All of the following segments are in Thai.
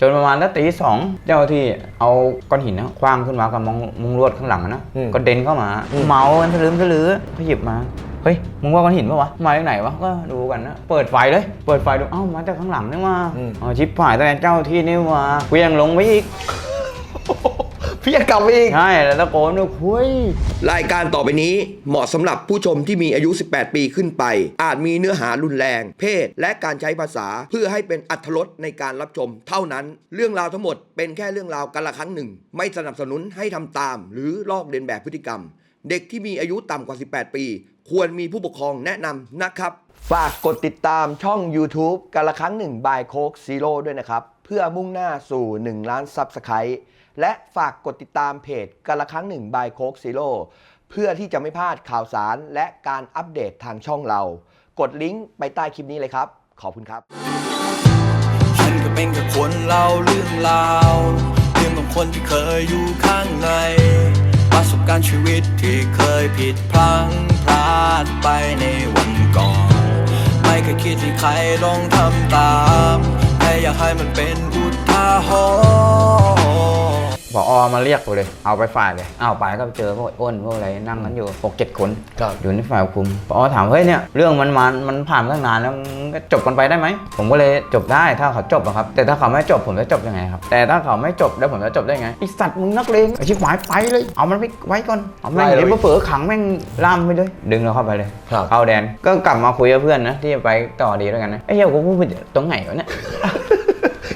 จนประมาณตั้งตีสองเจ้าที่เอาก้อนหินนะคว้างขึ้นมากับมองมุงลวดข้างหลังอะนะอืมก็เด็นเข้ามาเมากันทะลึ่งทะลือเขาหยิบมาเฮ้ยมึงว่าก้อนหินปะวะมาจากไหนวะก็ดูกันนะเปิดไฟเลย เปิดไฟดูเอ้ามาจากข้างหลังนี่มาอืมอ๋อชิปหายแต่เจ้าที่นี่มาเวียงลงไปอีก พี่จะกลับมาอีก ใช่แล้วตะโกนด้วยคุยรายการต่อไปนี้เหมาะสำหรับผู้ชมที่มีอายุ 18 ปีขึ้นไป อาจมีเนื้อหารุนแรง เพศ และการใช้ภาษาเพื่อให้เป็นอัธรสในการรับชม เท่านั้น เรื่องราวทั้งหมดเป็นแค่เรื่องราวกันละครั้งหนึ่ง ไม่สนับสนุนให้ทำตาม หรือลอกเลียนแบบพฤติกรรม เด็กที่มีอายุต่ำกว่า 18 ปี ควรมีผู้ปกครองแนะนำนะครับ ฝากกดติดตามช่อง YouTube กันละครั้งหนึ่งบายโคกซีโร่ด้วยนะครับ เพื่อมุ่งหน้าสู่ 1 ล้านซับสไครต์ และฝากกดติดตามเพจกันละครั้งหนึ่งบายโคกซีโร่เพื่อที่จะไม่พลาดข่าวสารและการอัปเดตทางช่องเรา กดลิงก์ไปใต้คลิปนี้เลยครับ ขอบคุณครับ ฉันก็เป็นแค่คนเล่าเรื่องราวเรื่องของคนที่เคยอยู่ข้างใน ประสบการณ์ชีวิตที่เคยผิดพลังพลาดไปในวันก่อน ไม่เคยคิดที่ใครลองทำตาม แค่อยากให้มันเป็นอุทาหรณ์ พออมาเรียกกูเลย เอาไปฝ่ายเลยเอาไปก็เจอพวกอ้นพวกอะไรนั่งกันอยู่หกเจ็ดคนครับอยู่ในฝ่ายควบคุมพอถามเฮ้ยเนี่ยเรื่องมันมันมันผ่านมาตั้งนานแล้วมึงก็จบกันไปได้ไหมผมก็เลยจบได้ถ้าเขาจบอะครับ แต่ถ้าเขาไม่จบผมจะจบยังไงครับแต่ถ้าเขาไม่จบแล้วผมจะจบได้ไงไอสัตว์มึงนักเลงไอชิบหายไปเลย เอามันไปไว้ก่อนเอาแม่งไล่เลยเดี๋ยวเผลอๆขังแม่งล่ามไปเลย ดึงเราเข้าไปเลยครับเข้าแดนก็กลับมาคุยกับเพื่อนนะที่จะไปต่อดีด้วยกันนะไอ้เหี้ยกูพูดผิดตรงไหนวะเนี่ย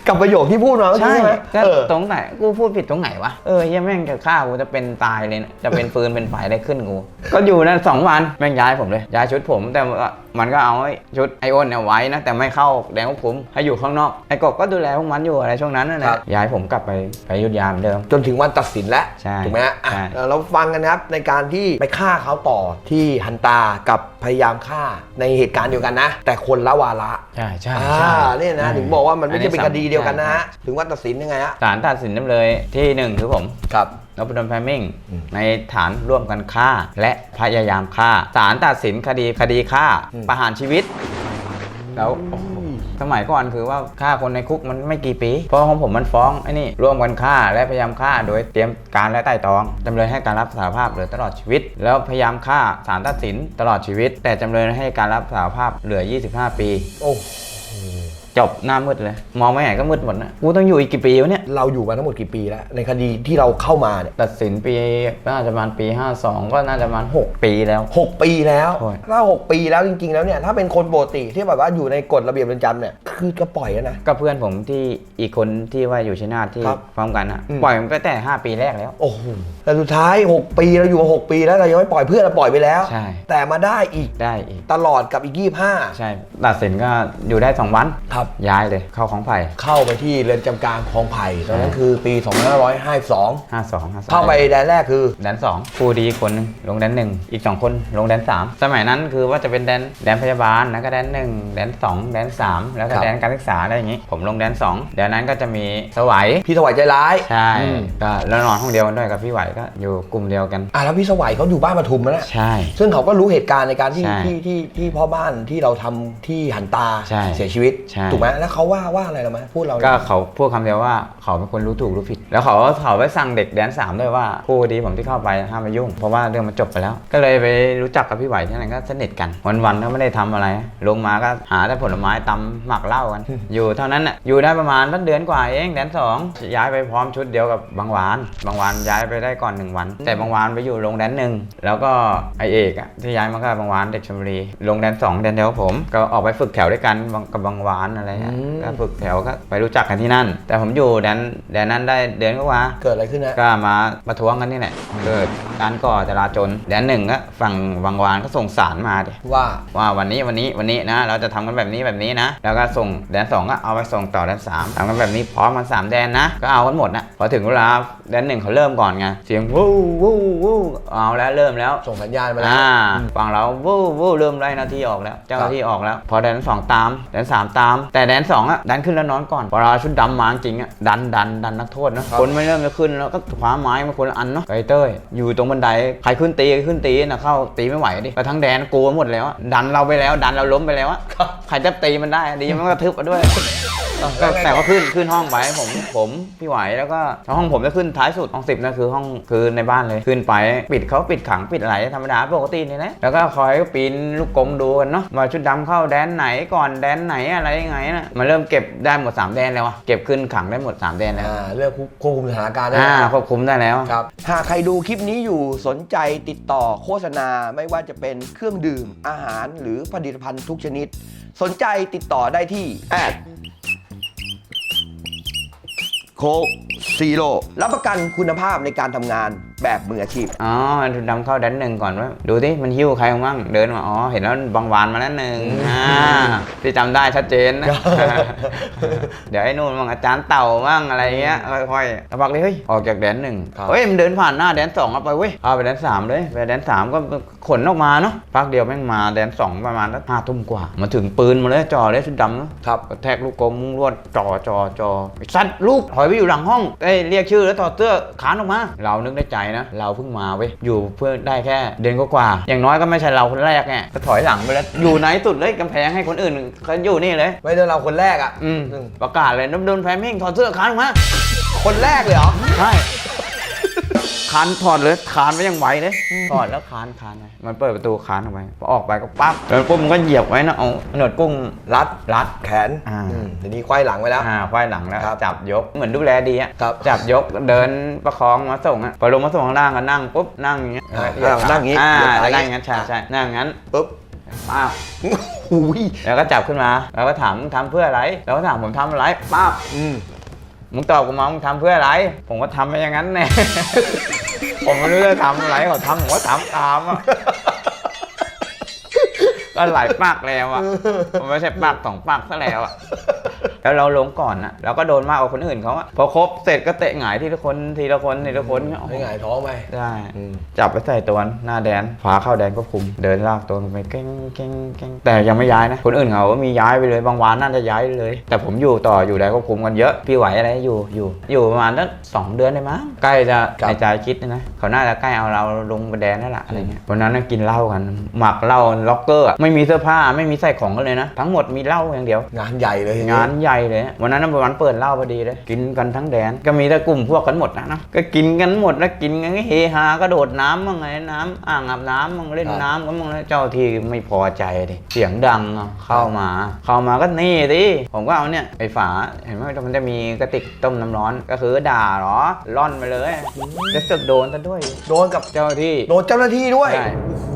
กับประโยคที่พูดมาเมื่อกี้ใช่ใช่ไหมก็เออ ตรงไหนกูพูดผิดตรงไหนวะ เออเหี้ยังแม่งจะฆ่ากูจะเป็นตายเลยนะจะเป็นฟืนเป็นไฟได้ขึ้นกู ก็อยู่นั่นสองวันแม่งย้ายผมเลย ย้ายชุดผมแต่ว่า มันก็เอาไอ้ชุดไอโอนเนี่ยไว้นะ แต่ไม่เข้าแดงควบคุมให้อยู่ข้างนอก ไอ้กบก็ดูแลพวกมันอยู่อะไรช่วงนั้นนั่นแหครัละบ ย้ายผมกลับไปไปอยุธยาเหมือนเดิม จนถึงวันตัดสินแล้วใช่ถูกไหมฮะอะใช่ เราฟังกันนะครับในการที่ไปฆ่าเขาต่อที่ฮันตากับพยายามฆ่าในเหตุการณ์เดียวกันนะ แต่คนละวาระใช่ใช่อ่าใช่เนี่ยนะใช่ถึงบอกว่ามันไม่ใช่เป็นอัคดีเดียวกันนะใช่ฮะถึงวันตัดสินยังไงฮะศาลตัดสินจำเลยที่หนึ่งคือผม ครับ นพดลแพมิงอืมในฐานร่วมกันฆ่า และพยายามฆ่าศาลตัดสินคดีคดีฆ่าอืมประหารชีวิต แล้วโอ้โหสมัยก่อนคือว่าฆ่าคนในคุกมันไม่กี่ปี เพราะของผมมันฟ้องไอ้นี่ร่วมกันฆ่าและพยายามฆ่าโดยเตรียมการและไต่ตรองจำเลยให้การรับสารภาพเหลือตลอดชีวิต แล้วพยายามฆ่าศาลตัดสินตลอดชีวิต แต่จำเลยให้การรับสารภาพเหลือ 25 ปี โอ้ จบหน้ามืดเลย มองไม่เห็นก็มืดหมดนะกูต้องอยู่อีกกี่ปีวะเนี่ยเราอยู่มาทั้งหมดกี่ปีแล้ว ในคดีที่เราเข้ามาเนี่ยตัดสินปีน่าจะประมาณปี 52 ก็น่าจะประมาณ 6 ปีแล้ว หกปีแล้วโอ้ย ถ้าหกปีแล้วจริง ๆ แล้วเนี่ยถ้าเป็นคนปกติที่แบบว่าอยู่ในกฎระเบียบเรือนจำเนี่ยคือก็ปล่อยแล้วนะ ก็เพื่อนผมที่อีกคนที่ว่าอยู่ชัยนาทที่ครับพร้อมกันอะอืม ปล่อยมันก็แต่ 5 ปีแรกแล้ว โอ้โหแต่สุดท้าย 6 ปีเราอยู่มา6ปีแล้วเรายังไม่ปล่อยเพื่อนเราปล่อยไปแล้ว ใช่ แต่มาได้อีกได้อีก ตลอดกับอีก 25 ใช่ตัดสินก็อยู่ได้ 2 วัน ครับย้ายเลยเข้าของไผ่เข้าไปที่เรือนจำกลางคลองไผ่ตอนนั้นใช่คือปี 2552 52 52เข้าไปแดนแรกคือ แดน2ผู้ดีคนหนึงลงแดน1อีก2คนลงแดน3สมัยนั้นคือว่าจะเป็นแดนแดนพยาบาลแล้วก็แดน1แดน2แดน3แล้วก็ครับ แดนการศึกษาอะไรอย่างงี้ ผมลงแดน2แดนนั้นก็จะมีสวัยพี่สวัยใจร้ายใช่อืมก็แล้วนอนห้องเดียวกันด้วยกับพี่ไหวก็อยู่กลุ่มเดียวกัน อะแล้วพี่สวัยเขาอยู่บ้านปทุมนะใช่ ซึ่งเขาก็รู้เหตุการณ์ในการที่ใช่ที่ที่ที่พ่อบ้านที่เราทำที่หันตาใช่เสียชีวิต ใช่ถูกไหมแล้วเขาว่าว่าอะไรเราไหมพูดเราก็เขาพูดคำเดียวว่าเขาเป็นคนรู้ถูกรู้ผิด แล้วเขาก็เขาไปสั่งเด็กแดนสามด้วยว่าผู้ดีผมที่เข้าไปห้ามมายุ่ง เพราะว่าเรื่องมันจบไปแล้ว ก็เลยไปรู้จักกับพี่ไหวที่นั่นก็สนิทกัน วันๆก็ไม่ได้ทำอะไร ลงมาก็หาแต่ผลไม้ตำหมักเหล้ากัน อยู่เท่านั้นน่ะอยู่ได้ประมาณตั้งเดือนกว่าเองแดนสองย้ายไปพร้อมชุดเดียวกับบางหวาน บางหวานย้ายไปได้ก่อนหนึ่งวัน แต่บางหวานไปอยู่ลงแดนหนึ่งแล้วก็ไอเอกอะที่ย้ายมาก็บางหวานเด็กชลบุรีลงแดนสองแดนเดียวกับผมก็ออกไปฝึกแถวด้วยกันกับบางหวานอะไรเงี้ยก็ฝึกแถวก็ไปรู้จักกันที่นั่น แต่ผมอยู่แดนแดนนั้นได้เดือนก็ว่า เกิดอะไรขึ้นนะ ก็มาประท้วงกันนี่แหละ เกิดการก่อจราจนแดนหนึ่งก็ฝั่งบางหวานก็ส่งสารมาดิว่าว่าวันนี้วันนี้วันนี้นะ เราจะทำกันแบบนี้แบบนี้นะ แล้วก็ส่งแดนสองก็เอาไปส่งต่อแดนสามทำกันแบบนี้พร้อมกันสามแดนนะ ก็เอากันหมดนะพอถึงเวลาแดนหนึ่งเขาเริ่มก่อนไง เสียงวู้วู้วู้เอาแล้วเริ่มแล้ว ส่งสัญญาณมาแล้ว อ่าฝั่งเราวู้วู้เริ่มไล่หน้าที่ออกแล้ว เจ้าหน้าที่ออกแล้ว พอแดนสองตาม แดนสามตามแต่แดนสองอะดันขึ้นแล้วนอนก่อนพอเราชุดดำมาจริงอะดันดันดันนักโทษนะคนไม่เริ่มจะขึ้นแล้วก็คว้าไม้มาคนละอันเนาะไอ้เต้ยอยู่ตรงบันไดใครขึ้นตีขึ้นตีนะเข้าตีไม่ไหวดิไปทั้งแดนกลัวหมดแล้วอะดันเราไปแล้ว ดันเราล้มไปแล้วอะใครจะตีมันได้ดีมันก็ทึบมาด้วยก็แต่ก็ขึ้นขึ้นห้องไปผมผมพี่ไหวแล้วก็ห้องผมจะขึ้นท้ายสุดห้องสิบนั่นคือห้องคือในบ้านเลยขึ้นไปปิดเขาปิดขังปิดอะไรธรรมดาปกตินี่แหละแล้วก็คอยปีนลูกกรงดูกันเนาะว่าชุดดำเข้าแดนไหนก่อนแดนไหนอะไรยังไงนะมันเริ่มเก็บได้หมด 3 แดนแล้วอะเก็บขึ้นขังได้หมด 3 แดนแล้วอ่าเรื่องควบคุมสถานการณ์ได้อ่าแล้ว ควบคุมได้แล้ว ครับหากใครดูคลิปนี้อยู่สนใจติดต่อโฆษณาไม่ว่าจะเป็นเครื่องดื่มอาหารหรือผลิตภัณฑ์ทุกชนิด สนใจติดต่อได้ที่แอดโคซีโร่รับประกันคุณภาพในการทำงาน แบบมืออาชีพ อ๋อชุดดำเข้าแดนหนึ่งก่อนว่า ดูที่มันหิ้วใครบ้างเดินมาอ๋อ เห็นแล้วบางวานมาแล้วหนึ่งอ่าที่จำได้ชัดเจนนะ เดี๋ยวไอ้นู่นบ้างอาจารย์เต่าบ้างอะไรเงี้ยค่อยๆระบักเลยเฮ้ยออกจากแดนหนึ่งครับ เฮ้ยมันเดินผ่านหน้าแดนสองเอาไปเว้ยเอาไปแดนสามเลยไปแดนสามก็ขนออกมาเนาะพักเดียวแม่งมาแดนสองประมาณสักห้าทุ่มกว่ามาถึงปืนมาเลยจ่อเลยชุดดำเนอะครับ กระแทกลูกกลมรวดจ่อจ่อจ่อไอ้สัตว์ลูกถอยไปอยู่หลังห้องเอ้ยเรียกชื่อแล้วถอดเสื้อขานออกมา เรานึกในใจนะ เราเพิ่งมาเว้ย อยู่เพื่อได้แค่เดือนกว่าๆอย่างน้อยก็ไม่ใช่เราคนแรกไงก็ถอยหลังไปแล้ว อยู่ไหนสุดเลยกำแพงให้คนอื่นเขาอยู่นี่เลย ไม่ได้เราคนแรกอะอืมอืมประกาศเลยน้ำโดนแพรมิ่งถอดเสื้อคานออกมาคนแรกเลยเหรอ ใช่ คานถอดเลยคานไว้ยังไหวเลยถอดแล้วคานคานไปมันเปิดประตูคานออกไปพอออกไปก็ปั๊บแล้วปุ๊บมันก็เหยียบไว้นะเอาหนวดกุ้งรัดรัดแขนอ่าอืมทีนี้ควายหลังไว้แล้วอ่าควายหลังแล้วครับจับยกเหมือนดูแลดีอะครับจับยกเดินประคองมาส่งอะพอลงมาส่งข้างล่างก็นั่งปุ๊บนั่งอย่างเงี้ยอ่าเหยียบขานั่งอย่างงี้อ่าเหยียบขานั่งอย่างงั้นใช่ใช่นั่งอย่างงั้นปุ๊บป้าบหูยแล้วก็จับขึ้นมา แล้วก็ถามมึงทำเพื่ออะไร แล้วก็ถามผมทำอะไรป้าบอืมมึงตอบกูมา มึงทำเพื่ออะไร ผมก็ทำไปอย่างนั้นแน่ ผมไม่รู้จะทำอะไรเขาทำผมก็ทำตามอะก็หลายปากแล้วอะผมไม่ใช่ปากสองปากซะแล้วอะ แล้วเราลงก่อนนะเราก็โดนมากกว่าคนอื่นเขาอะพอครบเสร็จก็เตะหงายทีละคนทีละคนทีละคนโอ้โหให้หงายท้องไปได้ อืม จับไปใส่ตัวหน้าแดนฝาเข้าแดนก็คุม เดินลากตัวไปเก้งเก้งเก้งแต่ยังไม่ย้ายนะ คนอื่นเขามีย้ายไปเลยบางวันน่าจะย้ายเลย แต่ผมอยู่ต่ออยู่ได้ก็คุมกันเยอะพี่ไหวอะไรอยู่อยู่ อยู่ประมาณสักสองเดือนได้มั้งใกล้จะครับ ในใจคิดนะเขาน่าจะใกล้เอาเราลงไปแดนนั่นแหละอะไรเงี้ยวันนั้นนะกินเหล้ากันหมักเหล้าล็อกเกอร์อะไม่มีเสื้อผ้าไม่มีใส่ของกันเลยนะ ทั้งหมดมีเหล้าอย่างเดียว งานใหญ่เลยทีงานใหญ่เลยวันนั้นนะเป็นวันเปิดเหล้าพอดีเลยกินกันทั้งแดนก็มีแต่กลุ่มพวกกันหมดนะนะก็กินกันหมดแล้วกินกันก็เฮฮากระโดดน้ำมั่งไงน้ำอ่างอาบน้ำมั่งเล่นน้ำก็มั่งแล้วเจ้าที่ไม่พอใจดิเสียงดังอะเข้ามา เข้ามาก็นี่ดิผมก็เอาเนี่ยไอ้ฝาเห็นไหมมันจะมีกระติกต้มน้ำร้อนก็คือด่าเหรอร่อนไปเลยแล้วสึกโดนซะด้วย โดนกับเจ้าที่โดนเจ้าหน้าที่ด้วยใช่โอ้โห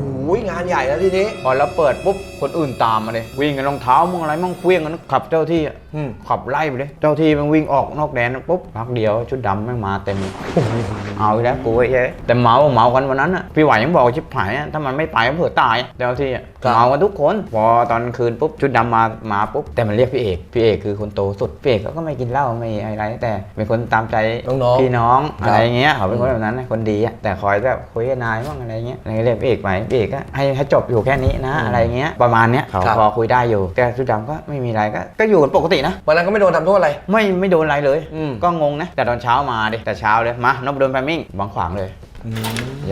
งานใหญ่แล้วทีนี้ พอเราเปิดปุ๊บคนอื่นตามมาเลยวิ่งกันรองเท้ามึงอะไรมั่งเคลี้ยงกันขับเจ้าที่อะอืม ขับไล่ไปเลยเจ้าที่มันวิ่งออกนอกแดนปุ๊บพักเดียวชุดดำแม่งมาเต็มเอาอีกแล้วกูไอ้เย้ยแต่เมาเมากันวันนั้นอะพี่ไหวยังบอกชิบหายอะถ้ามันไม่ไปก็เผื่อตายอะเจ้าที่อะครับ เมากันทุกคน พอตอนคืนปุ๊บชุดดำมามาปุ๊บแต่มันเรียกพี่เอกพี่เอกคือคนโตสุดพี่เอกเขาก็ไม่กินเหล้าไม่อะไร แต่เป็นคนตามใจน้องๆ พี่น้องครับอะไรเงี้ยเขาเป็นคนแบบนั้นนะคนดีอะแต่คอยแบบคุยกับนายบ้างอะไรเงี้ยอะไรเรียกพี่เอกไปพี่เอกก็ให้ให้จบอยู่แค่นี้นะ อะไรเงี้ยประมาณเนี้ยเขาครับ พอคุยได้อยู่ แต่ชุดดำก็ไม่มีอะไรก็ก็อยู่กันปกตินะ วันนั้นก็ไม่โดนทำโทษอะไร ไม่ไม่โดนอะไรเลย อืม ก็งงนะ แต่ตอนเช้ามาดิแต่เช้าเลยมานบโดนแพมมิ่งบางขวางเลย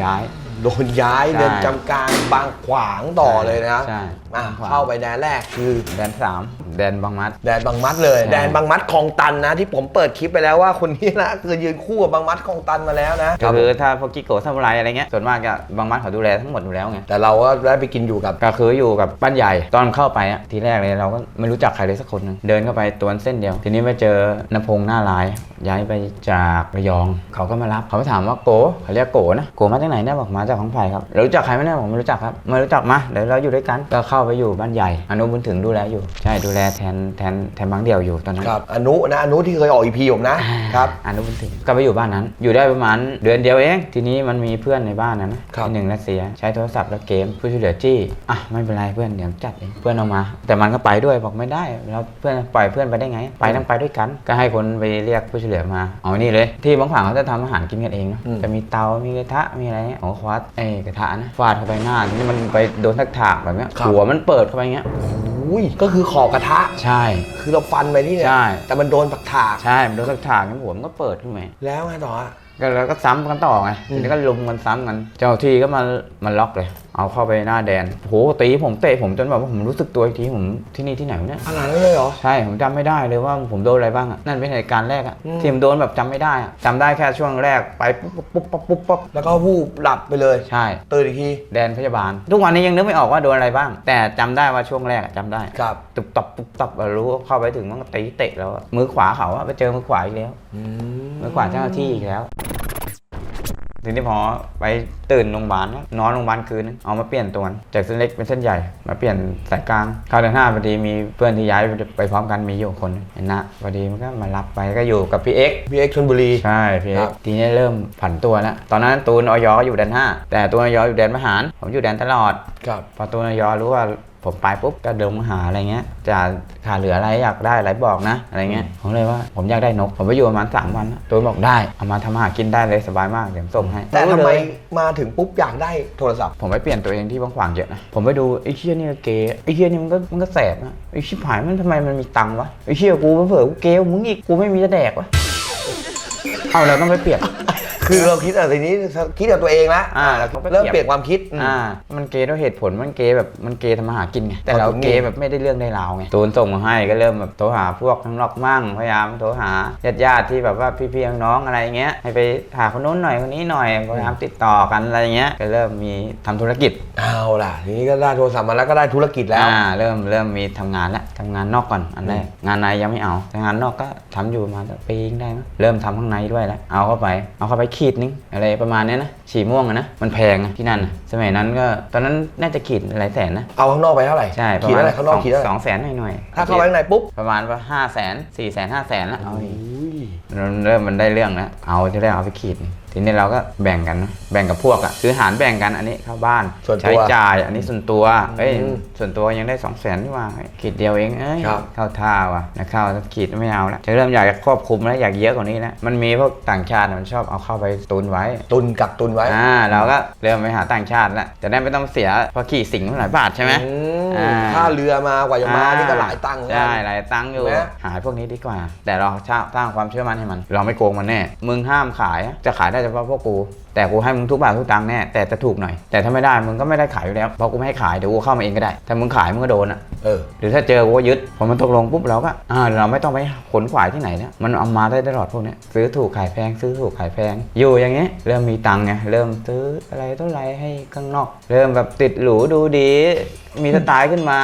ย้าย โดนย้ายใช่เดินจำการบางขวางต่อเลยนะครับใช่อะบางขวางเข้าไปแดนแรกคือแดนสามแดนบางมัด แดนบางมัดเลยใช่แดนบางมัดคลองตันนะ ที่ผมเปิดคลิปไปแล้วว่าคนนี้นะคือยืนคู่กับบางมัดคลองตันมาแล้วนะก็คือถ้าพวกกิโกะซามูไรอะไรเงี้ยส่วนมากจะบางมัดเขาดูแลทั้งหมดอยู่แล้วไงแต่เราก็ได้ไปกินอยู่กับก็คืออยู่กับบ้านใหญ่ตอนเข้าไปอะทีแรกเลยเราก็ไม่รู้จักใครเลยสักคนหนึงเดินเข้าไปตัวเส้นเดียว ทีนี้ไปเจอนพงษ์หน้าลายย้ายไปจากระยอง เขาก็มารับเขาไปถามว่าโกเขาเรียกโกนะโกมาจากไหนเนี่ยบอกมาจากของไผ่ครับรู้จักใครไหมเนี่ยผมไม่รู้จักครับไม่รู้จักมาเดี๋ยวเราอยู่ด้วยกันก็เข้าไปอยู่บ้านใหญ่อนุบุญถึงดูแลอยู่ ใช่ดูแลแทนแทนแทนบางเดี่ยวอยู่ตอนนั้นครับอนุนะอนุที่เคยออกอีพีผมนะครับอนุบุญถึงก็ไปอยู่บ้านนั้น อยู่ได้ประมาณเดือนเดียวเอง ทีนี้มันมีเพื่อนในบ้านนะนะครับที่หนึ่งรัสเซียใช้โทรศัพท์แล้วเกมผู้ช่วยเหลือจี้อะไม่เป็นไรเพื่อนเดี๋ยวจัดเองเพื่อนเอามา แต่มันก็ไปด้วยบอกไม่ได้แล้วเพื่อนปล่อยเพื่อนไปได้ไง ไปต้องไปด้วยกัน ก็ให้คนไปเรียกผู้ช่วยเหลือมาเอานี่เลย ที่บางฝั่งเขาจะทำอาหารกินกันเองเนอะอืมจะมีเตามีกระทะมีอะไรเงี้ยโอ้ควัดเอ้ยกระทะนะฟาดเข้าไปหน้าทีนี้มันไปโดนทักถากแบบเนี้ยหัวมันเปิดเข้าไปเงี้ยอุ้ยก็คือขอบกระทะ ใช่ คือเราฟันไปที่เนี่ยใช่ แต่มันโดนผักถากใช่มันโดนสักถากงั้นหัวมันก็เปิดขึ้นมาแล้วไงต่ออะก็แล้วก็ซ้ำกันต่อไงอืมทีนี้ก็ลุมกันซ้ำกัน เจ้าที่ก็มามาล็อกเลย เอาเข้าไปหน้าแดนโหตีผมเตะผมจนแบบว่าผมรู้สึกตัวอีกทีผมที่นี่ที่ไหนวะเนี่ยขนาดนั้นเลยเหรอ ใช่ผมจำไม่ได้เลยว่าผมโดนอะไรบ้างอะนั่นเป็นเหตุการณ์แรกอะอืม ที่ผมโดนแบบจำไม่ได้อะจำได้แค่ช่วงแรกไปปุ๊บปุ๊บปุ๊บปุ๊บปุ๊บแล้วก็วูบหลับไปเลยใช่ ตื่นอีกทีแดนพยาบาล ทุกวันนี้ยังนึกไม่ออกว่าโดนอะไรบ้าง แต่จำได้ว่าช่วงแรกอะจำได้ครับ ตุบตับตุบตับอะรู้ว่าเข้าไปถึงมันก็ตีเตะแล้วอะมือขวาเขาอะไปเจอมือขวาอีกแล้ว มือขวาเจ้าหน้าที่อีกแล้ว ทีนี้พอไปตื่นโรงพยาบาลนะนอนโรงพยาบาลคืนนึงเอามาเปลี่ยนตัวจากเส้นเล็กเป็นเส้นใหญ่ มาเปลี่ยนสายกลางเข้าเดือนห้าพอดีมีเพื่อนที่ย้ายไปพร้อมกันมีอยู่คนหนึ่งเห็นนะพอดีมันก็มารับไปก็อยู่กับพี่เอ็กซ์พี่เอ็กซ์ชนบุรีใช่พี่เอ็ครักบซ์ทีนี้เริ่มผันตัวแล้วตอนนั้นตูนออยก็อยู่แดนห้าแต่ตูนออยอยู่แดนทหารผมอยู่แดนตลอดครับพอตูนออยรู้ว่า ผมไปปุ๊บก็เดินมาหาอะไรเงี้ยจะขาดเหลืออะไรอยากได้อะไรบอกนะอะไรเงี้ยผมเลยว่าผมอยากได้นก ผมไปอยู่ประมาณสามวันนะตูนบอกได้เอามาทำอาหารกินได้เลยสบายมากเดี๋ยวผมส่งให้แต่ทำไมรู้เลยมาถึงปุ๊บอยากได้โทรศัพท์ ผมไปเปลี่ยนตัวเองที่บางขวางเยอะนะผมไปดูไอ้เชี่ยนี่ก็เกย์ไอ้เชี่ยนี่มันก็มันก็แสบนะไอ้ชิบหายมันทำไมมันมีตังค์วะไอ้เชี่ยกูเผื่อๆกูเกย์กว่ามึงอีกกูไม่มีจะแดกวะเอาเราต้องไปเปลี่ยน คือเราคิดอะไรทีนี้คิดกับตัวเองละอ่าเราเริ่มเปลี่ยนความคิดอืม อ่ามันเกย์ด้วยเหตุผลมันเกย์แบบมันเกย์ทำมาหากินไงแต่เราเอาตรงนี้เกย์แบบไม่ได้เรื่องได้ราวไงตูนส่งมาให้ก็เริ่มแบบโทรหาพวกข้างนอกมั่งพยายามโทรหาญาติญาติๆที่แบบว่าพี่ๆน้องๆอะไรเงี้ยให้ไปหาคนนู้นหน่อยคนนี้หน่อยพยายามติดต่อกันอะไรเงี้ยก็เริ่มมีทำธุรกิจเอาล่ะทีนี้ก็ได้โทรศัพท์มาแล้วก็ได้ธุรกิจแล้ว อ่าเริ่มเริ่มมีทำงานแล้วทำงานนอกก่อนอันแรกงานในยังไม่เอาแต่งานนอกก็ทำอยู่ประมาณปีนึงได้มั้งเริ่มทำข้างในด้วยแล้วเอาเข้าไปเอาเข้าไปขีดนึงอะไรประมาณเนี้ยนะฉีม่วงอะนะมันแพงอะที่นั่นอะสมัยนั้นก็ตอนนั้นน่าจะขีดหลายแสนนะเอาข้างนอกไปเท่าไหร่ใช่ประขีดมาณเท่าไหร่ข้างนอกขีดเท่าไหสร่องแสนหน่อยๆถ้าเข้าไปข้างในปุ๊บประมาณว่าห้าแสนสี่แสนห้าแสนแล้วเอาอีกอุ้ยเราเริ่มมันได้เรื่องแล้วเอาที่แรกเอาไปขีด ทีนี้เราก็แบ่งกันนะแบ่งกับพวกอะคือหารแบ่งกันอันนี้เข้าบ้านส่วนตัวใช้จ่ายอันนี้ส่วนตัวเอ้ยอืมส่วนตัวยังได้สองแสนนี่หว่าขีดเดียวเองเอ้ยครับเข้าท่าว่ะนะเข้าถ้าขีดไม่เอาแล้วจะเริ่มอยากจะควบคุมแล้วอยากเยอะกว่านี้แล้วมันมีพวกต่างชาติมันชอบเอาเข้าไปตุนไว้ ตุนกักตุนไว้อ่าเราก็เริ่มไปหาต่างชาติแล้วจะได้ไม่ต้องเสียเพราะขี่สิงห์หลายบาทใช่ไหมอืมอ่าค่าเรือมากว่าจะมานี่ก็หลายตังค์เหมือนกันใช่หลายตังค์อยู่ใช่ไหมหาพวกนี้ดีกว่า แต่เราสร้างความเชื่อมั่นให้มัน เราไม่โกงมันแน่มึงห้ามขายจะขายได้เฉพาะพวกกู แต่กูให้มึงทุกบาททุกตังค์แน่แต่จะถูกหน่อย แต่ถ้าไม่ได้มึงก็ไม่ได้ขายอยู่แล้วเพราะกูไม่ให้ขายเดี๋ยวกูเข้ามาเองก็ได้ ถ้ามึงขายมึงก็โดนอะเออหรือถ้าเจอกูก็ยึดพอมันตกลงปุ๊บเราก็อ่าเราไม่ต้องไปขนขวายที่ไหนแล้วมันเอามาได้ตลอดพวกเนี้ยซื้อถูกขายแพงซื้อถูกขายแพงอยู่อย่างเงี้ยเริ่มมีตังค์ไงเริ่มซื้ออะไรเท่าไรให้ข้างนอก เริ่มแบบติดหรูดูดีมีสไตล์ขึ้นมา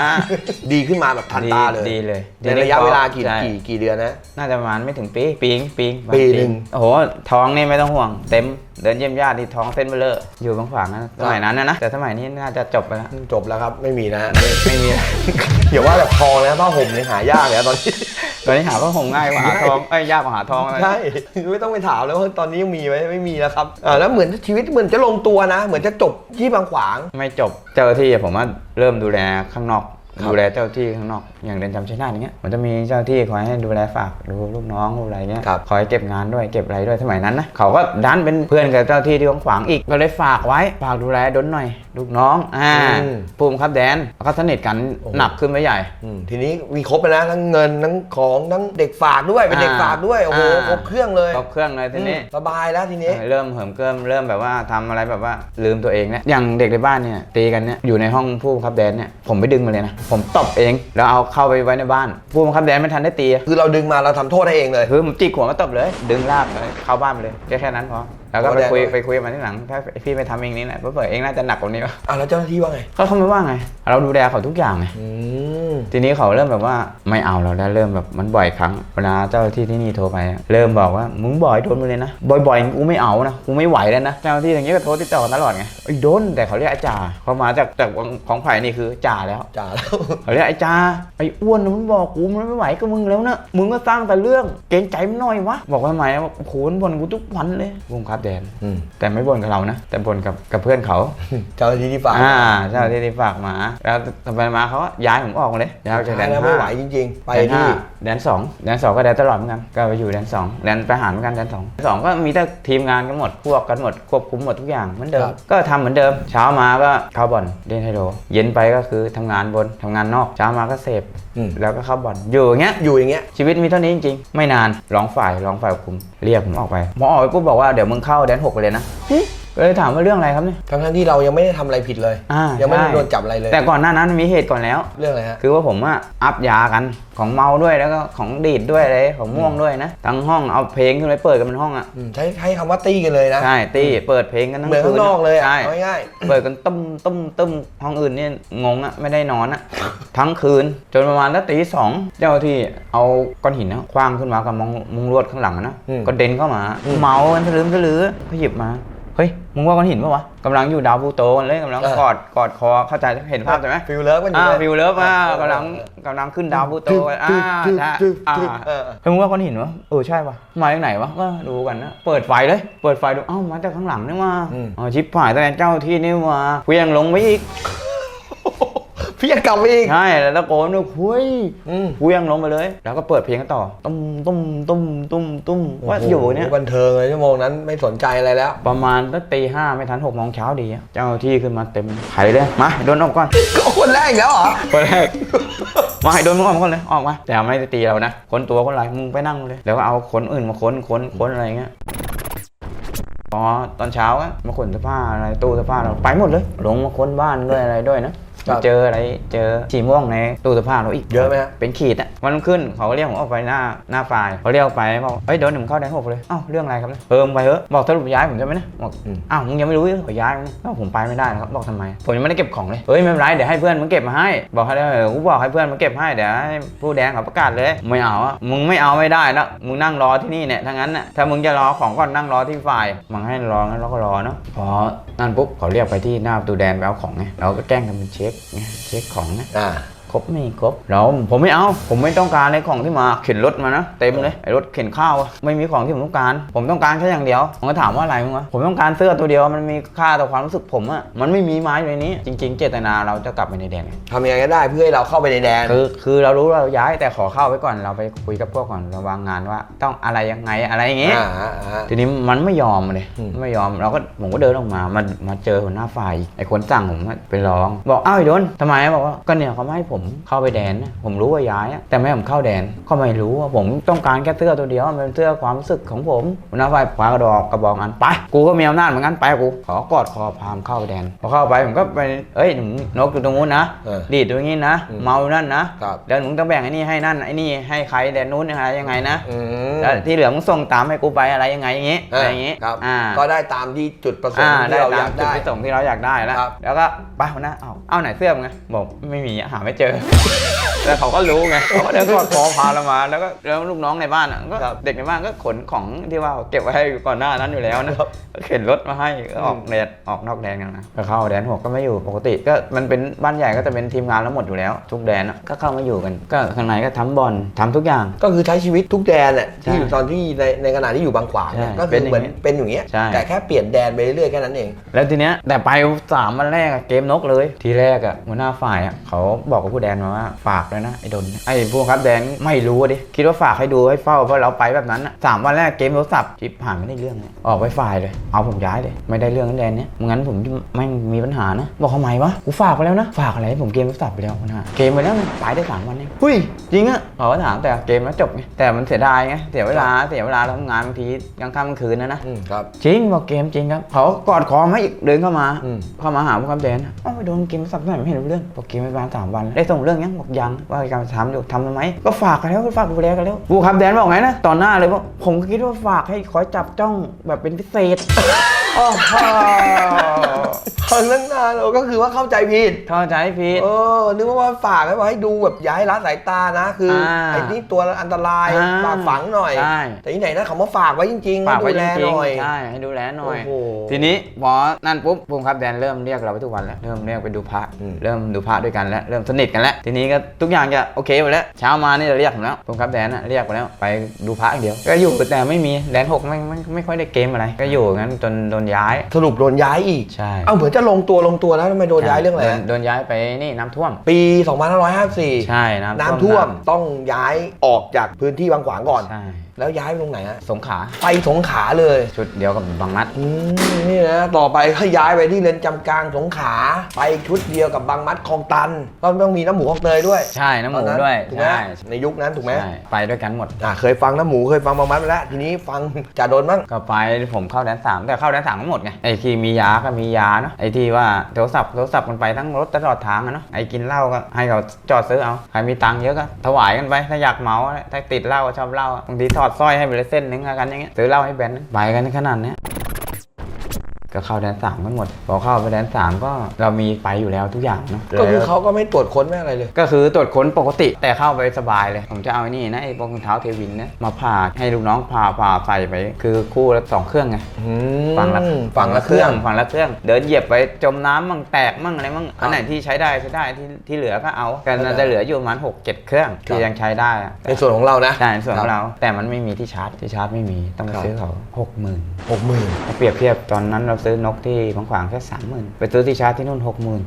ดีขึ้นมาแบบทันตาเลยดีเลยในระยะเวลากี่ใช่กี่กี่เดือนนะ น่าจะประมาณไม่ถึงปีปีงปีงปีหนึ่งโอ้โหท้องนี่ไม่ต้องห่วงเต็มเดินเยี่ยมญาติที่ท้องเส้นเบลออยู่บางฝั่งนะสมัยนั้นนะนะแต่สมัยนี้น่าจะจบไปแล้วจบแล้วครับไม่มีนะไม่มีแล้วอย่าว่าแต่ทองนะผ้าห่มเนี่ยหายากเลยนะตอนนี้ ตอนนี้หาผ้าห่มง่ายกว่าหาทองเอ้ยยากกว่าหาทองอะไรใช่ไม่ต้องไปถามแล้วว่าตอนนี้ยังมีไหมไม่มีแล้วครับอ่าแล้วเหมือนชีวิตเหมือนจะลงตัวนะ เหมือนจะจบที่บางขวาง ไม่จบเจ้าหน้าที่ผมว่าเริ่มดูแลข้างนอก ครับ ดูแลเจ้าหน้าที่ข้างนอก อย่างเรือนจำชัยนาทอย่างเงี้ยมันจะมีเจ้าหน้าที่คอยให้ดูแลฝากดูลูกน้องดูอะไรเงี้ยครับ คอยเก็บงานด้วยเก็บอะไรด้วยสมัยนั้นนะเขาก็ดันเป็นเพื่อนกับเจ้าหน้าที่ที่ขวางอีกก็เลยฝากไว้ฝากดูแลดนหน่อยลูกน้องอ่าอืม ภูมิครับแดนแล้วก็สนิทกันโอ้โหหนักขึ้นไปใหญ่ อืมทีนี้มีครบเลยนะทั้งเงินทั้งของทั้งเด็กฝากด้วยเป็นเด็กฝากด้วยโอ้โหอ่า ครบเครื่องเลยครบเครื่องเลยทีนี้ อืมสบายแล้วทีนี้ เริ่มเหิมเกิมเริ่มแบบว่าทำอะไรแบบว่าลืมตัวเองเนี่ยอย่างเด็กในบ้านเนี่ยตีกันเนี่ยอยู่ในห้องผู้บังคับแดนเนี่ยผมไปดึงมาเลยนะ ผมตบเองแล้วเอาเข้าไปไว้ในบ้าน ผู้บังคับแดนไม่ทันได้ตีคือเราดึงมาเราทำโทษให้เองเลย คือผมจิกหัวมาตบเลย ดึงลากไปเข้าบ้านไปเลยแค่แค่นั้นพอ แล้วก็ไปคุยโอ้แดงไปคุยกับมันที่หลังถ้าพี่ไปทำเองนี่แหละเผื่อๆเองน่าจะหนักกว่านี้วะอ่าแล้วเจ้าหน้าที่ว่าไงเขาเขาไม่ว่าไง เราดูแลเขาทุกอย่างไงอืมทีนี้เขาเริ่มแบบว่าไม่เอาเราแล้วเริ่มแบบมันบ่อยครั้งเวลาเจ้าหน้าที่ที่นี่โทรไปอะเริ่มบอกว่ามึงบ่อยโดนไปเลยนะบ่อยๆกูไม่เอานะกูไม่ไหวแล้วนะเจ้าหน้าที่อย่างเงี้ยก็โทรติดต่อกันตลอดไงไอ้โดนแต่เขาเรียกอาจาเขามาจากจากของไผ่นี่คือจ่าแล้ว จ่าแล้ว เขาเรียกไอ้จ่าไอ้อ้วนน่ะมันบอกกูมันไม่ไหวกับมึงแล้วนะมึงก็สร้างแต่เรื่องเกรงใจมันหน่อยวะบอกว่าทำไมอะบอกโอ้โหมันบ่นกูทุกวันเลยผมครับแดนอืมแต่ไม่บ่นกับเรานะ แต่บ่นกับกับเพื่อนเขา เจ้าหน้าที่ที่ฝากอ่าเจ้าที่ที่ฝากมา แล้วต่อไปมาเขาก็ย้ายผมออกมาเลยย้ายออกจากแดนแล้วห้าไม่ไหวจริง ๆ ไปแดนห้าที่แดนสองแดนสองก็แดนตลอดเหมือนกันก็ไปอยู่แดนสองแดนประหารเหมือนกันแดนสองแดนสองก็มีแต่ทีมงานกันหมดพวกกันหมดควบคุมหมดทุกอย่างเหมือนเดิมครับก็ทำเหมือนเดิม เช้ามาก็เข้าบ่อนเล่นไฮโลเย็นไปก็คือทำงานบนทำงานนอกเช้ามาก็เสพอืมแล้วก็เข้าบ่อนอยู่อย่างเงี้ยอยู่อย่างเงี้ยชีวิตมีเท่านี้จริงๆ ไม่นานร้องฝ่ายร้องฝ่ายคุมเรียกผมออกไปหมอออกไปปุ๊บบอกว่าเดี๋ยวมึงเข้าข้าแดนหกไปเลยนะ เลยถามว่าเรื่องอะไรครับเนี่ยทั้งๆที่เรายังไม่ได้ทำอะไรผิดเลย อ่ายังไม่ได้ใช่ โดนจับอะไรเลย แต่ก่อนหน้านั้นมีเหตุก่อนแล้ว เรื่องอะไรฮะ คือว่าผมอะอัพยากันของเมาด้วยแล้วก็ของดีดด้วยอะไรของม่วงด้วยนะทั้งห้องเอาเพลงขึ้นไปเปิดกันเป็นห้องอะอืมใช้ใช้คำว่าตี้กันเลยนะ ใช่ตีเปิดเพลงกันทั้งเหมือนคืข้านงนอกเลยอะใช่ เอาง่ายเปิดกันตุ้มตุ้มตุ้มห้องอื่นเนี่ยงงอะไม่ได้นอนอะทั้งคืน จนประมาณตั้งตีสองเจ้าที่เอาก้อนหินนะคว้างขึ้นมากับมองมุงลวดข้างหลังอะนะก็เด็นเข้ามา เมากันทะลึ่งทะลือก็หยิบมา เฮ้ยมึงว่าก้อนหินปะวะกำลังอยู่ดาวพูโตกันเลยกำลังกอดกอดคอเข้าใจเห็นภาพใช่ไหมฟิลเลิฟกันอยู่อ่าเลยฟิวเลิฟอ่ากำลังกำลังขึ้นดาวพูโตกันอ่าใช่อ่าเออ เฮ้ยมึงว่าก้อนหินวะเออใช่ปะมาจากไหนวะก็ดูกันนะเปิดไฟเลย เปิดไฟดูเอ้ามาจากข้างหลังนี่มาอ๋อชิปหายแต่เจ้าที่นี่มาเพียงลงไปอีก พี่ยังกลับมาอีก ใช่แล้วตะโกนด้วยคุยอืมเพียงลงไปเลย แล้วก็เปิดเพลงกันต่อ ตุ้มตุ้มตุ้มตุ้มตุ้มว่าอยู่เนี่ยโโหบันเทิงเลยชั่วโมงนั้นไม่สนใจอะไรแล้ว ประมาณตั้งตีห้าไม่ทันหกโมงเช้าดีอะเจ้าที่ขึ้นมาเต็มไขเลยมาโดนออกก่อน ก็คนแรกอีกแล้วเหรอ คนแรกมาให้โดนมึงออกมาก่อนเลยออกมา แต่ไม่ได้ตีเรานะคนตัวคนไรมึงไปนั่งเลย แล้วก็เอาคนอื่นมาค้นค้นค้นอะไรเงี้ยพอตอนเช้าอะมาขนเสื้อผ้าอะไรตู้เสื้อผ้าเราไปหมดเลย ลงมาค้นบ้านด้วยอะไรด้วยนะ ครับเจออะไรเจอฉี่ม่วงในตู้เสื้อผ้าเราอีกเยอะไหมฮะเป็นขีดอะวันรุ่งขึ้นเขาก็เรียกผมออกไปหน้าหน้าไฟล์เขาเรียกออกไปบอกเอ้ยเดี๋ยวหนึ่งเข้าแดนหกเลยอ้าวเรื่องอะไรครับเนี่ยเพิ่มไปเถอะบอกสรุปย้ายผมใช่ไหมเนี่ยบอกอืมอ้าวมึงยังไม่รู้เลยขอย้ายมึงก็ผมไปไม่ได้นะครับบอกทำไมผมยังไม่ได้เก็บของเลยเฮ้ยไม่เป็นไรเดี๋ยวให้เพื่อนมึงเก็บมาให้ บอกให้ได้เออกูบอกให้เพื่อนมาเก็บให้เดี๋ยวให้ผู้แดงเขาประกาศเลย ไม่เอาอะมึงไม่เอาไม่ได้นะมึงนั่งรอที่นี่เนี่ยถ้างั้นน่ะถ้ามึงจะรอของก่อนนั่งรอที่ฝ่ายมึงให้รองั้นเราก็รอเนาะพอนั่นปุ๊บเขาเรียกไปที่หน้าประตูแดนไปเอาของไงเราก็แกล้งทำเป็นเช็ค็คเช็คของนะอ่า ครบไม่ครบเราผมไม่เอาผมไม่ต้องการในของที่มาเข็นรถมานะเต็มเลยไอ้รถเข็นข้าวอะไม่มีของที่ผมต้องการ ผมต้องการแค่อย่างเดียวผมก็ถามว่าอะไรมึงวะผมต้องการเสื้อตัวเดียวมันมีค่าต่อความรู้สึกผมอะมันไม่มีไม้อยู่ในนี้ จริง ๆ เจตนาเราจะกลับไปในแดนไงทำยังไงก็ได้เพื่อให้เราเข้าไปในแดนคือคือเรารู้ว่าเราย้ายแต่ขอเข้าไว้ก่อนเราไปคุยกับพวกก่อนเราวางงานว่า ต้องอะไรยังไงอะไรอย่างเงี้ยอ่าอ่าทีนี้มันไม่ยอมเลยอืมไม่ยอมเราก็ผมก็เดินออกมามามาเจอหัวหน้าฝ่ายไอ้คนสั่งผมอะไปร้อง บอกอ้าวไอ้โดนทำไมบอกว่าก็เนี่ยเขาไม่ให้ผมเข้าไปแดนนะผมรู้ว่าย้ายอะแต่ไม่ให้ผมเข้าแดนก็ไม่รู้ว่าผมต้องการแค่เสื้อตัวเดียวมันเป็นเสื้อความรู้สึกของผมหัวหน้าฝ่ายคว้ากระดอกกระบอกอันไป กูก็มีอำนาจเหมือนกันไปกู ขอกอดคอพามเข้าไปแดน พอเข้าไปผมก็ไปเอ้ยหนูนกอยู่ตรงนู้นนะเออดีดตรงนี้นะ อืมเมานั่นนะครับ แล้วหนูต้องแบ่งไอ้นี่ให้นั่นไอ้นี่ให้ใครแดนนู้นอะไรยังไงนะอืมแล้วที่เหลือมึงส่งตามให้กูไปอะไรยังไงอย่างงี้อะไรอย่างงี้ครับอ่า ก็ได้ตามที่จุดประสงอ่าค์ได้ที่เราอากตายมจุดได้ ประสงค์ที่เราอยากได้แล้ว ครับแล้วก็ไปหัวหน้าเอาเอาไหนเสื้อมึงไงบอกไม่มีอะหาไม่เจอแล้วเขาก็รู้ไงเขาก็เดินกอดคอพาเรามา แล้วก็แล้วลูกน้องในบ้านอะก็ครับเด็กในบ้านก็ขนของที่ว่าเก็บไว้ให้ก่อนหน้านั้นอยู่แล้วนะครับก็เข็นรถมาให้ก็ออกแดนออกนอกแดนกันนะก็เข้าแดนหกก็ไม่อยู่ปกติ ก็มันเป็นบ้านใหญ่ก็จะเป็นทีมงานแล้วหมดอยู่แล้ว ทุกแดนอะก็เข้ามาอยู่กันก็ข้างในก็ทำบอลทำทุกอย่าง ก็คือใช้ชีวิตทุกแดนแหละใช่ที่อยู่ตอนที่ในในขณะที่อยู่บางขวางเนี่ยใช่ก็คือเหมือนเป็เป็นนออย่างย่างเงี้ยใช่แต่แค่เปลี่ยนแดนไปเรื่อยๆแค่นั้นเอง แล้วทีเนี้ยแต่ไปสามวันแรกอะเกมนกเลย ทีแรกอะหัวหน้าฝ่ายอะเขาบอกกับผู้แดนมาว่าฝากเลยนะไอ้ดนไอ้พวกครับแดนไม่รู้อะดิคิดว่าฝากให้ดูให้เฝ้าเพราะเราไปแบบนั้นอะสามวันแรกเกมโทรศัพท์จิบผ่านไม่ได้เรื่องเลยออกไปฝ่ายเลย เอาผมย้ายเลย ไม่ได้เรื่องนั้นแดนเนี้ยไม่งั้นผมจะไม่มีปัญหานะ บอกทำไมวะกูฝากไปแล้วนะฝากอะไรให้ผมเกมโทรศัพท์ไปแล้วหัวหน้าเกมไปแล้วนะไปได้สามวันเองหุ้ยจริงอะเขาก็ถามแต่เกมแล้วจบไงแต่มันเสียดายไงเสียเวลาเสียเวลาเราทำงานบางทีกลางค่ำกลางคืนนะนะอืมครับจริงบอกเกมจริงครับเขากอดคอมาอีกเดินเข้ามาอืมเข้ามาหาพวกคำแดนเอ้าไปโดนเกมสับสนไม่เห็นรู้เรื่องบอกเกมไปประมาณสามวันแล้วได้ส่งเรื่องยังบอกยังว่าการทำอยู่ทำทำไมก็ฝากกันแล้วก็ฝากดูแลกันแล้วพวกคำแดนบอกไงนะตอนหน้าเลยว่าผมก็คิดว่าฝากให้คอยจับจ้องแบบเป็นพิเศษ อ๋ออ้โหฟังตั้งนานเราก็คือว่าเข้าใจผิด เข้าใจผิด เออ นึกว่าฝากให้มาให้ดูแบบอย่าให้ละสายตานะ คืออาไอ้นี่ตัวอันตรายอ่าฝากฝังหน่อย ใช่ แต่ที่ไหนนะเขามาฝากไว้จริงๆฝากไว้ให้จดูแลริงหน่อย ๆใช่ให้ดูแลหน่อย โอ้โหทีนี้พอนั่นปุ๊บภูมิครับแดนเริ่มเรียกเราไปทุกวันแล้วเริ่มเรียกไปดูพระอืม เริ่มดูพระด้วยกันแล้วเริ่มสนิทกันแล้วทีนี้ก็ทุกอย่างจะโอเคหมดแล้วเช้ามานี่จะเรียกผมแล้วภูมิครับแดนน่ะเรียกไปแล้วไปดูพระอย่างเดียว ก็อยู่แต่ไม่มีแดนหกไม่ไม่ไม่ค่อยได้เกมอะไร ก็อยู่งั้นจนโดนย้าย สรุปโดนย้ายอีกใช่ เอาเหมือนจะลงตัวลงตัวแล้วทำไมโดนย้ายเรื่องอะไรโดฮะนโดนย้ายไปนี่น้ำท่วม ปี 2554 ใช่น้ำน้ำท่วมต้องย้ายออกจากพื้นที่บางขวางก่อน ใช่ แล้วย้ายไปตรงไหนฮะสงขลาไปสงขลาเลยชุดเดียวกับบางนัด อืมนี่นะต่อไปก็ย้ายไปที่เรือนจำกลางสงขลาไปชุดเดียวกับบางมัดคลองตันก็ต้องมีน้ำหมูคลองเตยด้วยใช่น้ำหมูตอด้วยถูกไหมใช่ ในยุคนั้นถูกไหมใช่ไปด้วยกันหมด อะเคยฟังน้ำหมูเคยฟังบางมัดไปแล้วทีนี้ฟังจ่าโดนบ้างก็ไปผมเข้าแดนสามแต่เข้าแดนสามก็หมดไงไอ้ที่มียาก็มียาเนาะไอ้ที่ว่าโทรศัพท์โทรศัพท์มันไปทั้งรถตลอดทางอะเนาะไอ้กินเหล้าก็ให้เขาจอดซื้อเอาใครมีตังค์เยอะก็ถวายกันไปถ้าอยากเมาอะไรถ้าติดเหล้าก็ชอบเหล้าอะบางทีถอดสร้อยให้ไปเลยเส้นนึงอะกันอย่างเงี้ยซื้อเหล้าให้แบนไปกันขนาดเนี้ย ก็เข้าแดนสามกันหมด พอเข้าไปแดนสามก็เรามีไปอยู่แล้วทุกอย่างเนาะก็คือเขาก็ไม่ตรวจค้นไม่อะไรเลย ก็คือตรวจค้นปกติแต่เข้าไปสบายเลย ผมจะเอาไอ้นี่นะไอ้รองเท้าเทวินเนี่ยมาผ่าให้ลูกน้องผ่าผ่าใส่ไป คือคู่ละสองเครื่องไงฝั่งละฝั่งละเครื่องฝั่งละเครื่อง เดินเหยียบไปจมน้ำมั่งแตกมั่งอะไรมั่งอันไหนที่ใช้ได้ใช้ได้ที่ที่เหลือก็เอากันน่าจะเหลืออยู่ประมาณหกเจ็ดเครื่องที่ยังใช้ได้อะในส่วนของเรานะใช่ในส่วนของเราแต่มันไม่มีที่ชาร์จที่ชาร์จไม่มีต้องไปครับซื้อเขาหกหมื่นหกหมื่นเปรียบเทียบตอนนั้นเราซื้อนกที่บางขวางแค่สามหมื่นไปซื้อที่ชาร์จที่นู่นหกหมื่น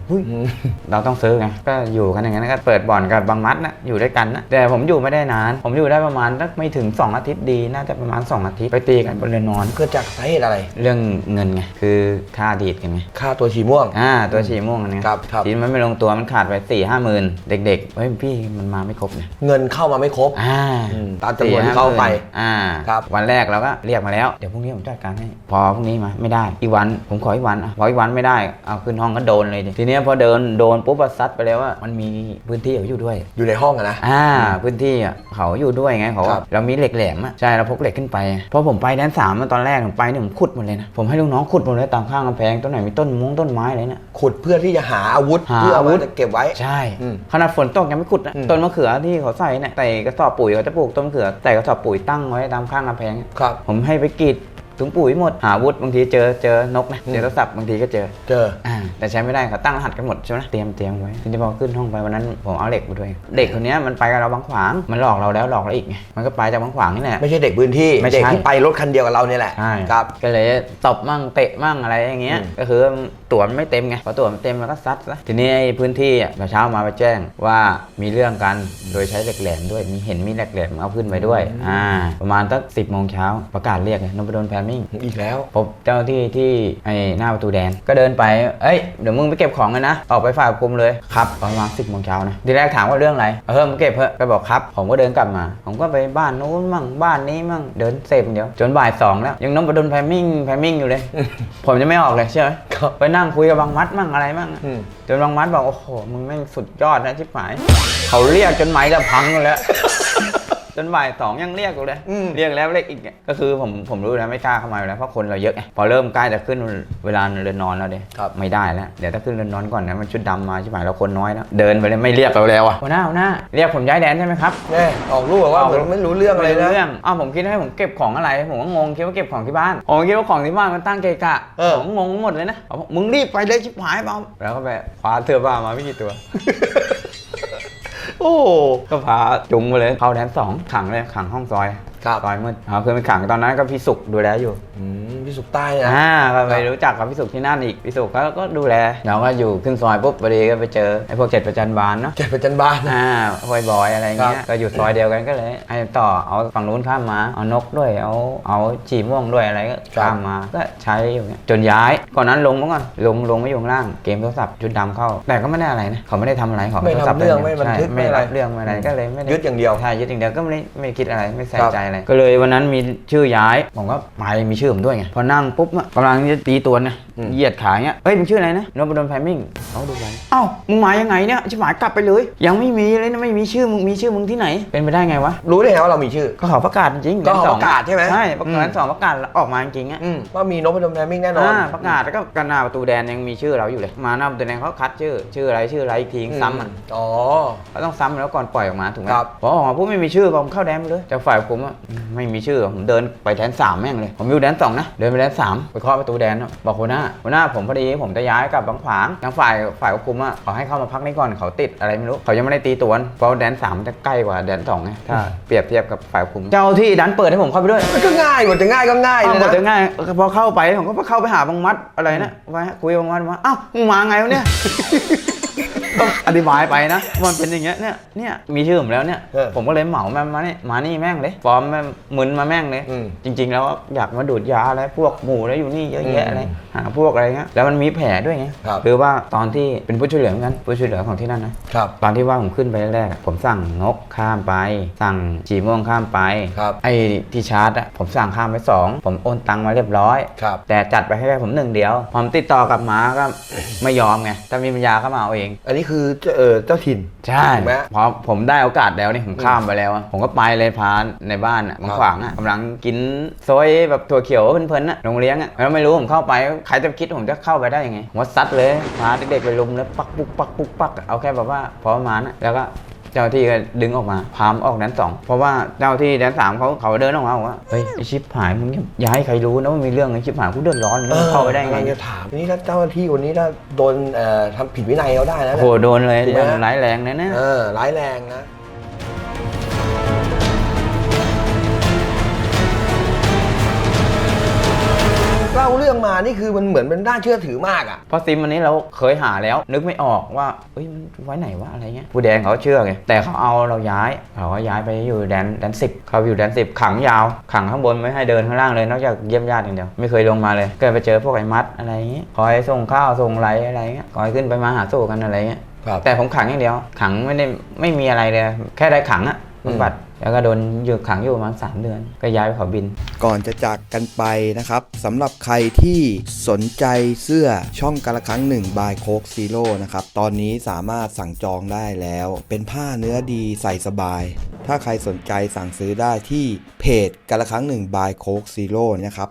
เราต้องซื้อไงก็อยู่กันอย่างนั้นก็เปิดบ่อนกับบางมัดนะอยู่ด้วยกันนะแต่ผมอยู่ไม่ได้นาน ผมอยู่ได้ประมาณสักไม่ถึงสองอาทิตย์ดี น่าจะประมาณสองอาทิตย์ไปตีกันบนเรือนนอน เกิดจากสาเหตุอะไร เรื่องเงินไงคือค่าดีดกันไงค่าตัวฉีม่วงอ่าตัวฉีม่วงอันเนี้ยครับครับ ทีมันไม่ลงตัวมันขาดไปสี่ห้าหมื่นเด็กๆเฮ้ยพี่มันมาไม่ครบเนี่ยเงินเข้ามาไม่ครบอ่าอืมตามจำนวนที่เข้าไป อ่าครับ วันแรกเราก็เรียกมาแล้วเดี๋ยวพรุ่งนี้ผมจัดการให้พอพรุ่งนี้มาไม่ได้อีกวันผมขออีกวันอะพออีกวันไม่ได้เอาขึ้นห้องก็โดนเลยดิทีเนี้ยพอเดินโดนปุ๊บก็ซัดไปแล้วว่ามันมีพื้นที่เขาอยู่ด้วย อยู่ในห้องอะนะ อ่าพื้นที่อะเขาอยู่ด้วยไงเขาครับ เรามีเหล็กแหลมอะใช่เราพกเหล็กขึ้นไปเพราะผมไปแดนสามอะตอนแรกผมไปเนี่ยผมขุดหมดเลยนะผมให้ลูกน้องขุดหมดเลยตามข้างกำแพงต้นไหนมีต้นมงต้นไม้อะไรเนี่ย ขุดเพื่อที่จะหาอาวุธหาเพื่อเอาอาวุวุธ ธเก็บไว้ ใช่อืมขนาดฝนตกยังไม่ขุดนะอืม ต้นมะเขือที่เขาใส่เนี่ยใส่กระสอบปุ๋ยเขาจะปลูกต้นมะเขือใส่กระสอบปุ๋ยตั้งไว้ตามข้างกำแพง ครับ ผมให้ไปกรีด ถุงปุ๋ยหมดหาอาวุธบางทีเจอเจอนกนะอืมเจอโทรศัพท์บางทีก็เจอเจออ่าแต่ใช้ไม่ได้เขาตั้งรหัสกันหมดใช่ไหมเตรียมเตรียมไว้ทีนี้พอขึ้นห้องไปวันนั้นผมเอาเหล็กไปด้วย เด็กคนเนี้ยมันไปกับเราบางขวางมันหลอกเราแล้วหลอกเราอีกไงมันก็ไปจากบางขวางนี่แหละไม่ใช่เด็กพื้นที่ไม่ใช่เด็กที่ไปรถคันเดียวกับเราเนี่ยแหละใช่ครับก็เลยตบมั่งเตะมั่งอะไรอย่างเงี้ยอืมก็คือตั๋วมันไม่เต็มไงพอตั๋วมันเต็มเราก็ซัดซะทีนี้ไอ้พื้นที่อะเช้ามาไปแจ้งว่ามีเรื่องกันโดยใช้เหล็กแหลมด้วยมีเห็นมีเหล็กแหลมเอาขึ้นไปด้วยอ่าประมาณสักสิบโมงเช้าประกาศเรียกไงนพดลแพรมิ่งอีกแล้ว พบเจ้าหน้าที่ที่ไอ้หน้าประตูแดน ก็เดินไป เอ้ย เดี๋ยวมึงไปเก็บของกันนะ ออกไปฝ่ายควบคุมเลย ครับประมาณสิบโมงเช้านะ ทีแรกถามว่าเรื่องอะไร เออมึงเก็บเถอะก็บอกครับ ผมก็เดินกลับมา ผมก็ไปบ้านนู้นมั่ง บ้านนี้มั่ง เดินเสพอย่างเดียว จนบ่ายสองแล้ว ยังน้องประดนแพมมิ่งแพมมิ่งอยู่เลย ผมจะไม่ออกเลยใช่ไหมครับไปนั่งคุยกับบางมัดมั่งอะไรมั่งอืมจนบางมัดบอกโอ้โห มึงแม่งสุดยอดนะชิบหาย เขาเรียกจนไม้จะพังหมดแล้ว จนบ่ายสองยังเรียกอยู่เลยอืม เรียกแล้วเรียกอีกเนี่ยก็คือผมผมรู้แล้วไม่กล้าเข้ามาอยู่แล้วเพราะคนเราเยอะไงพอเริ่มใกล้จะขึ้นเวลาเรือนนอนแล้วเด้ครับ ไม่ได้แล้วเดี๋ยวถ้าขึ้นเรือนนอนก่อนนะมันชุดดำมาใช่ไหมเราคนน้อยแล้วเดินไปเลยไม่เรียกเราแล้วอะหัวหน้าหัวหน้าเรียกผมย้ายแดนใช่ไหมครับ แน่ออกรูปแบบว่าเหมือนไม่รู้เรื่องอะไรม่นะเรื่องอ้าวผมคิดให้ผมเก็บของอะไร ผมก็งงคิดว่าเก็บของที่บ้าน ผมคิดว่าของที่บ้านมันตั้งเกะกะเออ ผมงงหมดเลยนะเอามึงรีบไปเลยชิบหายเปล่าแล้วก็ไปคว้าเสื้อผ้ามาไม่กี่ตัวโอ้ก็พาจุงไปเลย เข้าแดนสองขังเลยขังห้องซอย ครับซอยมืดเอาเพื่อนไปขังตอนนั้นก็พี่สุกดูแลอยู่อืมพี่สุกใต้นะอ่าก็ไปรู้จักกับพี่สุกที่นั่นอีกพี่สุกก็ก็ดูแลเราก็อยู่ขึ้นซอยปุ๊บพอดีก็ไปเจอไอ้พวกเจ็ดประจันบานเนาะเจ็ดประจันบาน อ่าฮอยบอยอะไรเงี้ครัยบก็อยู่ซอยเดียวกันก็เลยไอ้ต่อเอาฝั่งนู้นข้ามมาเอานกด้วยเอาเอาจีม่วงด้วยอะไรก็ข้ามมาก็ใช้อยู่เงี้ยจนย้ายก่อนนั้นลงมาก่อนลงลงไม่อยู่ข้างล่างเกมโทรศัพท์ชุดดำเข้า แต่ก็ไม่ได้อะไรนะเขาไม่ได้ทำอะไรเขาไม่โทรศัพท์ทำเรื่องไม่ย่าบันใช่ทึกไม่ไม่อะไรรับเรื่องไม่อะไรก็เลยไม่ได้ยึดอย่างเดียวใช่ยึดอย่างเดียวก็ไม่ได้ไม่ได้คิดอะไรไม่ใส่ครับใจอะไรก็เลยวันนั้นมีชื่อย้ายผมก็ไปมีชื่อผมด้วยไงพอนั่งปุ๊บอะกำลังจะตีตัวนะอืมเหยียดขาเงี้ยเฮ้ยมึงชื่ออะไรนะนพดลแพมมิ่งเขาดูไปเอ้ามึงมายังไงเนี่ยชิบหายกลับไปเลย ยังไม่มีเลยนะไม่มีชื่อมึงมีชื่อมึงที่ไหน เป็นไปได้ไงวะรู้ได้ไงว่าเรามีชื่อก็เขาประกาศจริงๆก็เขาแดนสองประกาศใช่ไหมใช่ประกาศอืมแดนสองประกาศออกมาจริงๆอะอืมว่ามีนพดลแพมมิ่งแน่นอนอ่าประกาศแล้วก็กันหน้าประตูแดนยังมีชื่อเราอยู่เลย มาหน้าประตูแดนเขาคัดชื่อ ชื่ออะไรชื่ออะไรอีกทีซ้ำอะอ๋อเขาต้องซ้ำแล้วก่อนปล่อยออกมาถูกไหมครับพอออกมาปุ๊บไม่มีชื่อผมเข้าแดนไปเลยแต่ฝ่ายผมอะไม่มีชื่อผมเดินไปแดนสามแม่งเลย ผมอยู่แดนสองนะ เดินไปแดนสามไปเคาะประตูแดนอะบอกหัวหน้าหัวหน้าผมพอดีผมจะย้ายกลับบางขวางทางฝ่ายฝ่ายควบคุมอะขอให้เข้ามาพักนี่ก่อนเขาติดอะไรไม่รู้เขายังไม่ได้ตีตัวเพราะแดนสามมันจะใกล้กว่าแดนสองไงถ้าเปรียบเทียบกับฝ่ายควบคุม เจ้าที่ดันเปิดให้ผมเข้าไปด้วยมันก็ง่ายหมดจะง่ายก็ง่ายอ้าวเลยหมดนะจะง่ายพอเข้าไปผมก็เข้าไปหาบางมัดอะไรนะไว้คุยกับบางมัดว่าอ้าวมึงมาไงวะเนี่ย ต้องอธิบายไปนะว่ามันเป็นอย่างเงี้ยเนี่ยเนี่ยมีชื่อผมแล้วเนี่ย เออผมก็เลยเหมามามานี่มานี่แม่งเลยฟอร์มแม่งมึนมาแม่งเลย อืมจริง ๆ แล้วอยากมาดูดยาอะไรพวกหมูแล้วอยู่นี่เยอะแยะอืมอะไรหาพวกอะไรเงี้ยแล้วมันมีแผลด้วยไงครับ คือว่าตอนที่เป็นผู้ช่วยเหลือเหมือนกันผู้ช่วยเหลือของที่นั่นนะ ครับ ตอนที่ว่าผมขึ้นไปแรกๆอะผมสั่งนกข้ามไป สั่งฉีม่วงข้ามไป ครับไอ้ที่ชาร์จอะผมสั่งข้ามไปสองผมโอนตังค์มาเรียบร้อย ครับแต่จัดไปให้แค่ผมหนึ่งเดียว ผมติดต่อกลับมาก็ ไม่ยอมไง ถ้ามีปัญญาก็มาเอาเอง อันนี้คือเจ้าเออเจ้าถิ่น ใช่ถูกไหมพอผมได้โอกาสแล้วนี่ผมข้ามไปแล้วอะผมก็ไปเลยพาในบ้านอะบางครับขวางอะกำลังกินโซยแบบถั่วเขียวเพลินๆอะโรงเลี้ยงอะแล้วไม่รู้ผมเข้าไปใครจะคิดผมจะเข้าไปได้ยังไงผมว่าซัดเลยพาเด็กๆไปลุมแล้วปักปุกปักปุกปักเอาแค่แบบว่าพอประมาณอะแล้วก็ เจ้าที่ก็ดึงออกมาพามออกแดนสองเพราะว่าเจ้าที่แดนสามเขาเขาเดินออกมาบอกว่าเฮ้ยไอชิปหายมึงอย่าให้ใครรู้นะว่ามีเรื่องไอชิปหายกูเดือดร้อนมึงเข้าไปได้ไงกำลัจะถามทีนี้ถ้าเจ้าหน้าที่คนนี้ถ้าโดนเอ่อทำผิดวินัยเขาได้นะโอ้โหโดนเลยถูกไหมเรื่องร้ายแรงเลยนะเออร้ายแรงนะ เล่าเรื่องมานี่คือมันเหมือนเป็นน่าเชื่อถือมากอะ เพราะซิมอันนี้เราเคยหาแล้ว นึกไม่ออกว่าเอ้ยมันไว้ไหนวะอะไรเงี้ยผู้แดงเขาเชื่อไงแต่เขาเอาเราย้ายเขาก็ย้ายไปอยู่แดนแดนสิบเขาอยู่แดนสิบขังยาว ขังข้างบนไม่ให้เดินข้างล่างเลยนอกจากเยี่ยมญาติอย่างเดียวไม่เคยลงมาเลยก็ไปเจอพวกไอ้มัดอะไรเงี้ยคอยส่งข้าวส่งไรอะไรเงี้ยคอยขึ้นไปมาหาสู่กันอะไรเงี้ยครับ แต่ผมขังอย่างเดียวขังไม่ได้ไม่มีอะไรเลยแค่ได้ขังอะบำบัด แล้วก็โดนอยู่ขังอยู่ประมาณ3เดือน ก็ย้ายไปเขาบิน ก่อนจะจากกันไปนะครับสำหรับใครที่สนใจเสื้อช่องกาละครั้งหนึ่งบายโคกซีโร่นะครับตอนนี้สามารถสั่งจองได้แล้ว เป็นผ้าเนื้อดีใส่สบาย ถ้าใครสนใจสั่งซื้อได้ที่เพจกาละครั้งหนึ่งบายโคกซีโร่นะครับ